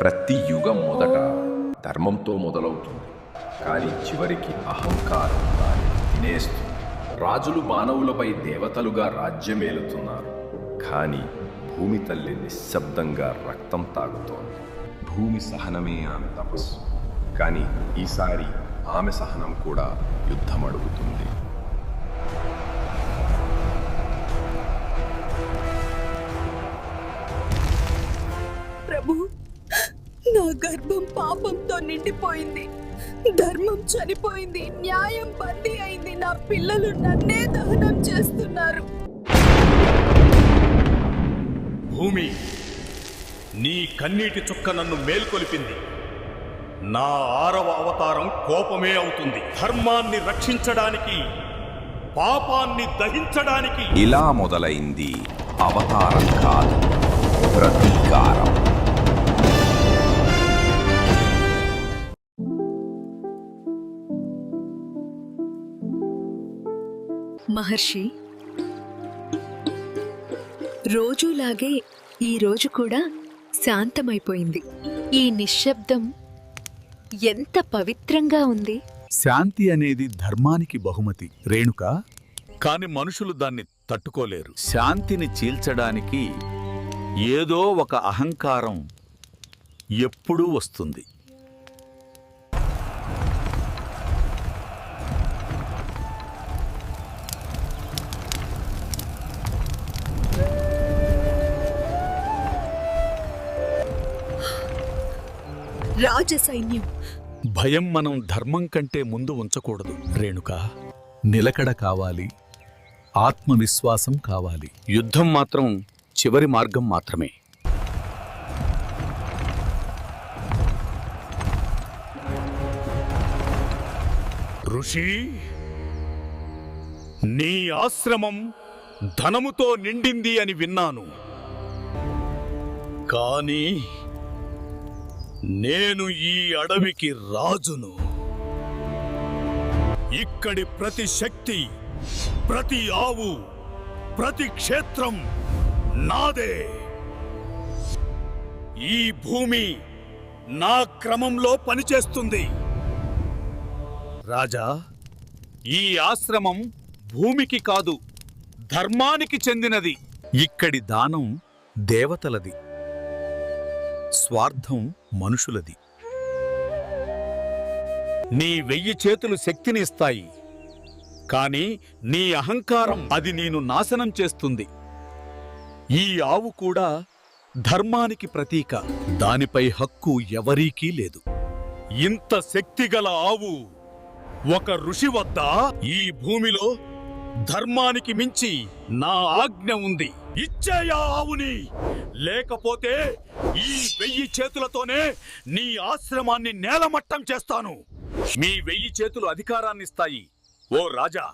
ప్రతి యుగం మొదట ధర్మంతో మొదలవుతుంది. కానీ చివరికి అహంకారం దాన్ని తినేస్తుంది రాజులు మానవులపై దేవతలుగా రాజ్యమేలుతున్నారు. కానీ భూమి తల్లి నిశ్శబ్దంగా రక్తం తాగుతోంది. భూమి సహనమే ఆమె తపస్సు. కానీ ఈసారి ఆమె సహనం కూడా యుద్ధం అడుగుతుంది నా గర్భం పాపంతో నిండిపోయింది. ధర్మం చనిపోయింది. న్యాయం బందీ అయింది. నా పిల్లలు నన్నే దహనం చేస్తున్నారు. భూమి నీ కన్నీటి చుక్క నన్ను మేల్కొలిపింది. నా ఆరవ అవతారం కోపమే అవుతుంది. ధర్మాన్ని రక్షించడానికి పాపాన్ని దహించడానికి ఇలా మొదలైంది అవతారం కాదు ప్రతీకారం. మహర్షి రోజులాగే ఈరోజు కూడా శాంతమైపోయింది. ఈ నిశ్శబ్దం ఎంత పవిత్రంగా ఉంది. శాంతి అనేది ధర్మానికి బహుమతి రేణుక. కాని మనుషులు దాన్ని తట్టుకోలేరు. శాంతిని చీల్చడానికి ఏదో ఒక అహంకారం ఎప్పుడూ వస్తుంది. రాజ సైన్యం భయం మనం ధర్మం కంటే ముందు ఉంచకూడదు రేణుక. నిలకడ కావాలి ఆత్మవిశ్వాసం కావాలి. యుద్ధం మాత్రం చివరి మార్గం మాత్రమే. ఋషి నీ ఆశ్రమం ధనముతో నిండింది అని విన్నాను. కానీ నేను ఈ అడవికి రాజును. ఇక్కడి ప్రతి శక్తి ప్రతి ఆవు ప్రతి క్షేత్రం నాదే. ఈ భూమి నా క్రమంలో పనిచేస్తుంది. రాజా ఈ ఆశ్రమం భూమికి కాదు ధర్మానికి చెందినది. ఇక్కడి దానం దేవతలది. స్వార్థం మనుషులది. నీ వెయ్యి చేతులు శక్తిని ఇస్తాయి కాని నీ అహంకారం అది నేను నాశనం చేస్తుంది. ఈ ఆవు కూడా ధర్మానికి ప్రతీక. దానిపై హక్కు ఎవరికీ లేదు. ఇంత శక్తిగల ఆవు ఒక ఋషి వద్ద ఈ భూమిలో ధర్మానికి మించి నా ఆజ్ఞ ఉంది. ఇచ్చేయా ఆవుని. లేకపోతే ఈ వెయ్యి చేతులతోనే నీ ఆశ్రమాన్ని నేలమట్టం చేస్తాను. మీ వెయ్యి చేతులు అధికారాన్నిస్తాయి ఓ రాజా.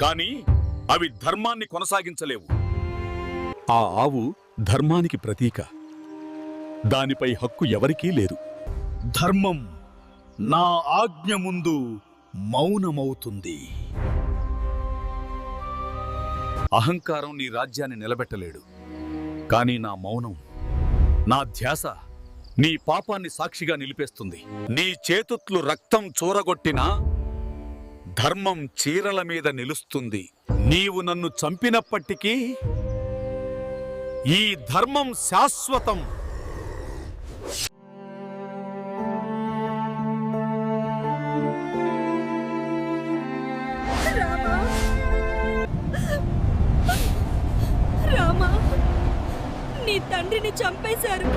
కాని అవి ధర్మాన్ని కొనసాగించలేవు. ఆ ఆవు ధర్మానికి ప్రతీక. దానిపై హక్కు ఎవరికీ లేదు. ధర్మం నా ఆజ్ఞ ముందు మౌనమవుతుంది. అహంకారం నీ రాజ్యాన్ని నిలబెట్టలేడు. కానీ నా మౌనం నా ధ్యాస నీ పాపాన్ని సాక్షిగా నిలిపేస్తుంది. నీ చేతుట్లు రక్తం చూరగొట్టినా ధర్మం చీరల మీద నిలుస్తుంది. నీవు నన్ను చంపినప్పటికీ ఈ ధర్మం శాశ్వతం. తండ్రిని చంపేశారు.